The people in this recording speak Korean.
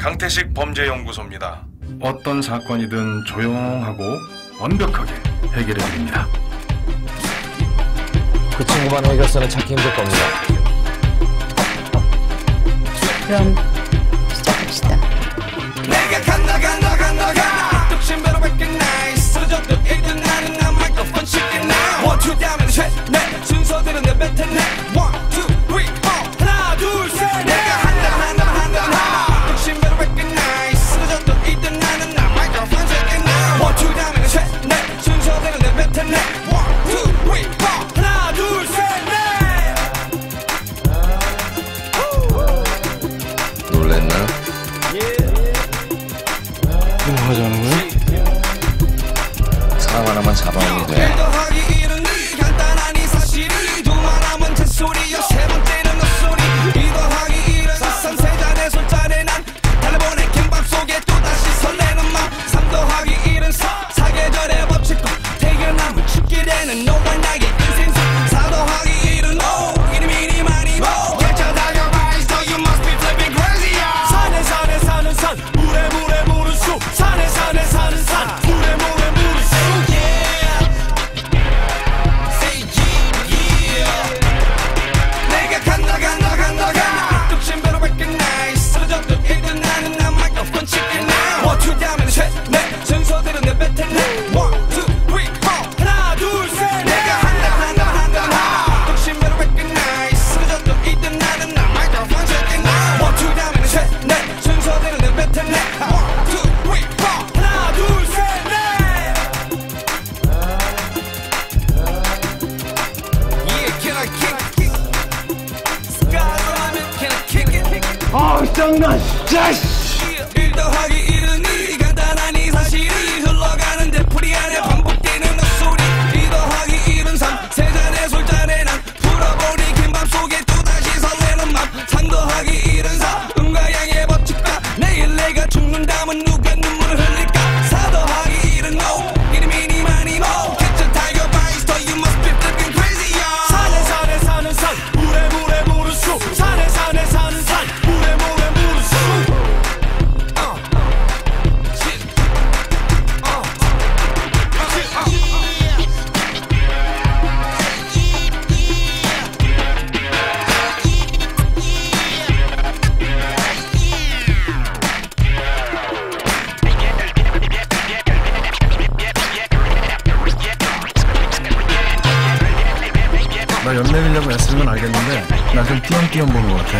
강태식 범죄연구소입니다. 어떤 사건이든 조용하고 완벽하게 해결해 드립니다. 그 친구만 해결서는 찾기 힘들 겁니다. 그럼 시작합시다. 잡아오는 거야? 사람 하나만 잡아오면 돼 장난! 야이씨! 나 연내밀려고 애쓰는 건 알겠는데 나 좀 띄엄띄엄 보는 것 같아.